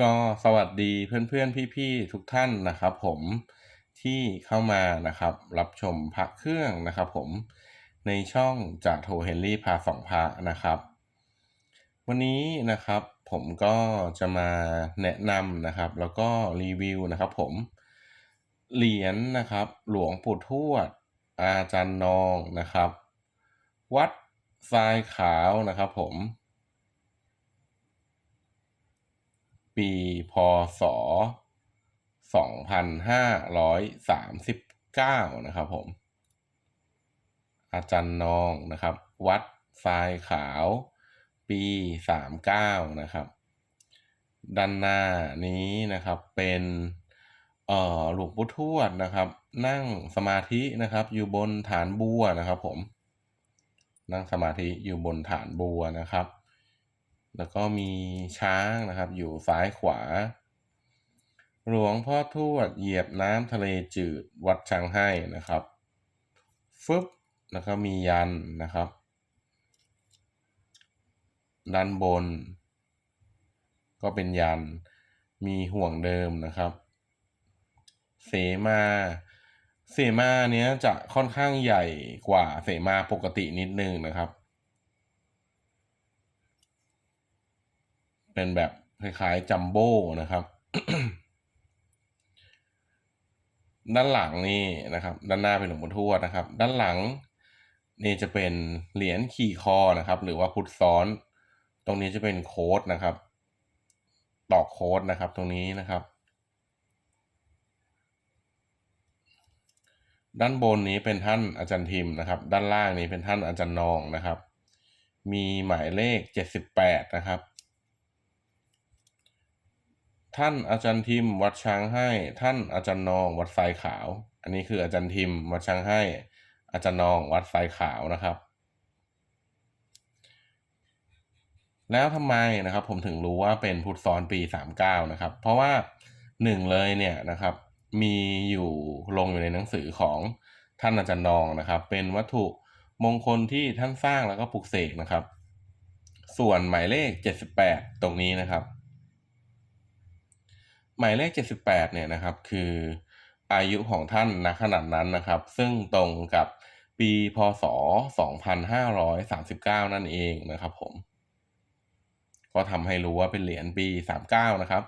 ก็สวัสดีเพื่อนๆ พี่ๆ ทุกท่านนะครับ ผมที่เข้ามานะครับ รับชมพระเครื่องนะครับผมในช่องจากโทเฮนรี่พาสองพระนะครับ วันนี้นะครับผมก็จะมาแนะนำนะครับ แล้วก็รีวิวนะครับผมเหรียญนะครับ หลวงปู่ทวด อาจารย์นองนะครับ วัดทรายขาวนะครับ ผม ปีพศ2539นะครับผม อาจารย์นองนะครับ วัดทรายขาว ปี39นะครับ ด้านหน้านี้นะครับเป็นเอ่อหลวงปู่ทวดนะครับ นั่งสมาธินะครับ อยู่บนฐานบัวนะครับผม นั่งสมาธิอยู่บนฐานบัวนะครับ แล้วก็มีช้างนะครับอยู่ซ้ายขวา หลวงพ่อทวดเหยียบน้ำทะเลจืดวัดช้างให้นะครับฟึบแล้วก็มียันนะครับ ด้านบน ก็เป็นยันมีห่วงเดิมนะครับ เสมาเสมาเนี้ยจะค่อนข้างใหญ่กว่าเสมาปกตินิดนึงนะครับ เป็นแบบคล้ายๆจัมโบ้นะครับ ด้านหลังนี่นะครับ ด้านหน้าเป็นหลวงปู่ทวดนะครับ ด้านหลังนี่จะเป็นเหรียญขี่คอนะครับ หรือว่าพุทธซ้อน ตรงนี้จะเป็นโค้ดนะครับตอกโค้ดนะครับ ตรงนี้นะครับ ด้านบนนี้เป็นท่านอาจารย์ทิมนะครับ ด้านล่างนี้เป็นท่านอาจารย์นองนะครับ มีหมายเลขเจ็ดสิบแปดนะครับ ท่านอาจารย์ทิมวัดช้างให้ ท่านอาจารย์นองวัดทรายขาว อันนี้คืออาจารย์ทิมวัดช้างให้ อาจารย์นองวัดทรายขาวนะครับ แล้วทำไมนะครับ ผมถึงรู้ว่าเป็นพุทธซ้อนปีสามเก้านะครับ เพราะว่าหนึ่งเลยเนี่ยนะครับ มีอยู่ลงอยู่ในหนังสือของท่านอาจารย์นองนะครับ เป็นวัตถุมงคลที่ท่านสร้างแล้วก็ปลุกเสกนะครับ ส่วนหมายเลขเจ็ดสิบแปดตรงนี้นะครับ หมายเลข 78 เนี่ยนะครับ คืออายุของท่านณขนาดนั้นนะครับ ซึ่งตรงกับปีพศ 2539 นั่นเองนะครับผม ก็ทำให้รู้ว่าเป็นเหรียญปี 39 นะครับ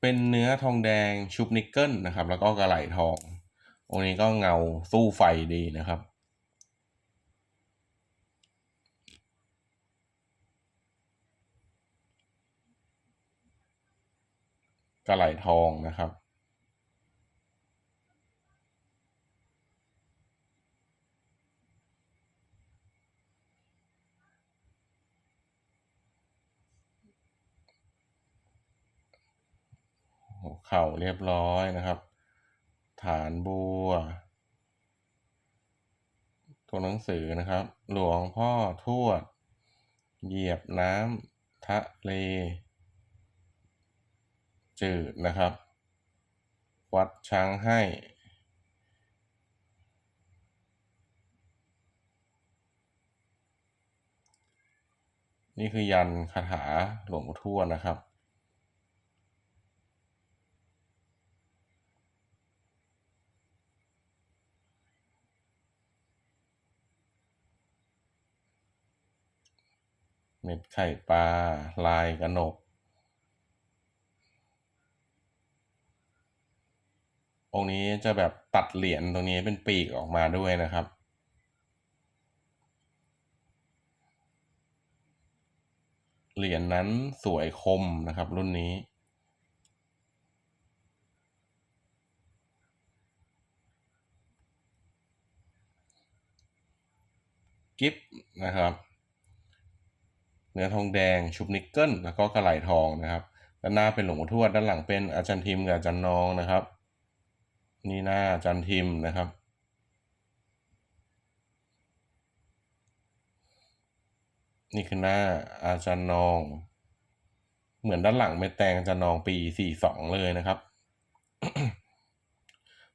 เป็นเนื้อทองแดงชุบนิกเกิลนะครับ แล้วก็กระไหลทอง องค์นี้ก็เงาสู้ไฟดีนะครับ กระไหลทองนะครับหัวเข่าเรียบร้อยนะครับ ฐานบัวตัวหนังสือนะครับ หลวงพ่อทวด เหยียบน้ำทะเล จืดนะครับ วัดช้างให้นี่คือยันคาถาหลวงปู่ทวดนะครับ เม็ดไข่ปลา ลายกระหนก องค์นี้จะแบบตัดเหรียญตรงนี้เป็นปีกออกมาด้วยนะครับ เหรียญนนั้นสวยคมนะครับ รุ่นนี้กิฟนะครับ เนื้อทองแดงชุบนิกเกิลแล้วก็กระไหลทองนะครับ ด้านหน้าเป็นหลวงทวดด้านหลังเป็นอาจารย์ทิมกับอาจารย์นองนะครับ นี่หน้าจารย์ทิมนะครับ นี่คือหน้าอาจารย์นอง เหมือนด้านหลังเม็ดแตงอาจารย์นองปีสี่สองเลยนะครับ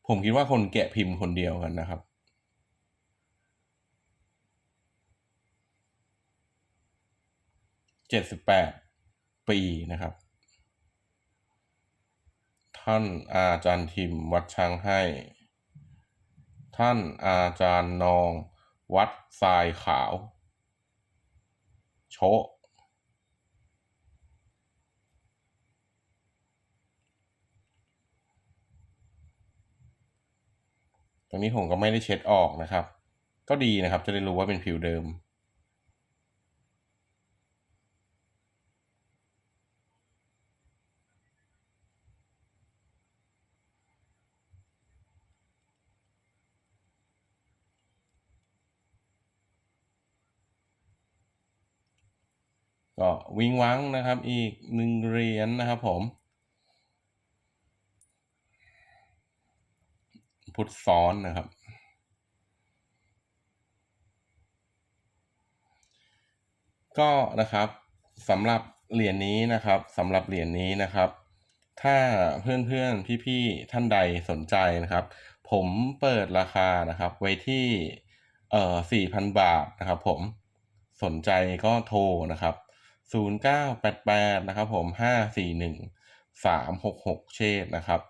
ผมคิดว่าคนแกะพิมพ์คนเดียวกันนะครับเจ็ดสิบแปดปีนะครับ ท่านอาจารย์ทิมวัดช้างให้ ท่านอาจารย์นองวัดทรายขาว โชตรงนี้ผมก็ไม่ได้เช็ดออกนะครับ ก็ดีนะครับจะได้รู้ว่าเป็นผิวเดิม ก็วิงวังนะครับอีกหนึ่งเหรียญนะครับผม พุทธซ้อนนะครับ ก็นะครับสำหรับเหรียญนี้นะครับสำหรับเหรียญนี้นะครับ ถ้าเพื่อนๆพี่ๆท่านใดสนใจนะครับ ผมเปิดราคานะครับ ไว้ที่เอ่อสี่พันบาทนะครับ ผมสนใจก็โทรนะครับ ศูนย์เก้าแปดแปดนะครับผมห้าสี่หนึ่งสามหกหกเชษนะครับ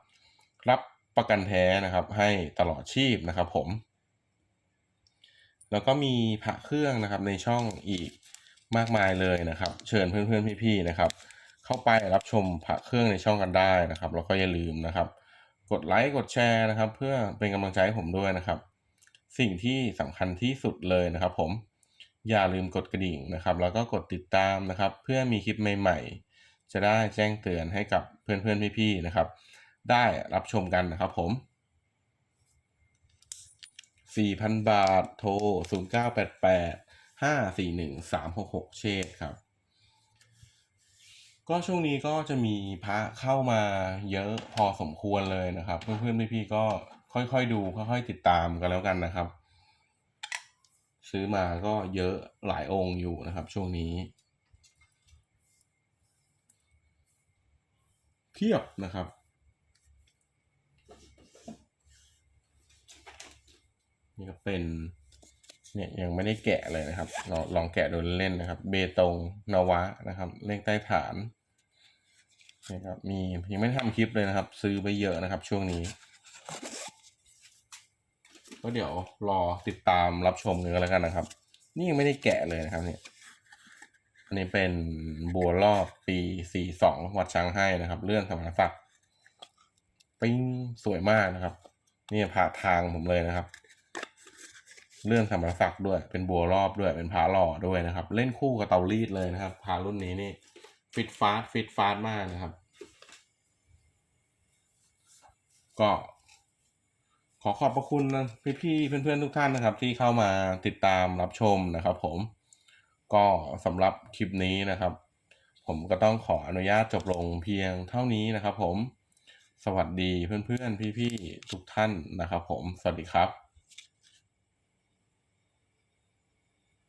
รับประกันแท้นะครับให้ตลอดชีพนะครับผม แล้วก็มีพระเครื่องนะครับในช่องอีกมากมายเลยนะครับ เชิญเพื่อนๆพี่ๆนะครับ เข้าไปรับชมพระเครื่องในช่องกันได้นะครับ แล้วก็อย่าลืมนะครับ กดไลค์กดแชร์นะครับ เพื่อเป็นกำลังใจให้ผมด้วยนะครับ สิ่งที่สำคัญที่สุดเลยนะครับผม อย่าลืมกดกระดิ่งนะครับ แล้วก็กดติดตามนะครับ เพื่อมีคลิปใหม่ๆ จะได้แจ้งเตือนให้กับเพื่อนๆพี่ๆนะครับ ได้รับชมกันนะครับผม 4,000 บาทโทร 0988 541 366 เชษครับ ก็ช่วงนี้ก็จะมีพระเข้ามาเยอะพอสมควรเลยนะครับ เพื่อนๆพี่ๆก็ค่อยๆดูค่อยๆติดตามกันแล้วกันนะครับ ซื้อมาก็เยอะหลายองค์อยู่นะครับ ช่วงนี้ เพียบนะครับ นี่ก็เป็นเนี่ยยังไม่ได้แกะเลยนะครับลองลองแกะดูเล่นนะครับ เบตงนวะนะครับ เลขใต้ฐานนี่ครับมียังไม่ทำคลิปเลยนะครับ ซื้อไปเยอะนะครับ ช่วงนี้ ก็เดี๋ยวรอติดตามรับชมกันแล้วกันนะครับ นี่ยังไม่ได้แกะเลยนะครับเนี่ยอันนี้เป็นบัวรอบปี42วัดช้างให้นะครับเลื่อนสมณศักดิ์ปิ้งสวยมากนะครับนี่ผ่าทางผมเลยนะครับเลื่อนสมณศักดิ์ด้วย เป็นบัวรอบด้วยเป็นพาหล่อด้วยนะครับ เล่นคู่กับเตารีดเลยนะครับพารุ่นนี้นี่ฟิตฟาสฟิตฟาสมากนะครับ ก็ ขอขอบพระคุณนะพี่ๆเพื่อนๆทุกท่านนะครับ ที่เข้ามาติดตามรับชมนะครับผมก็สำหรับคลิปนี้นะครับ ผมก็ต้องขออนุญาตจบลงเพียงเท่านี้นะครับผม สวัสดีเพื่อนๆพี่ๆทุกท่านนะครับผม สวัสดีครับ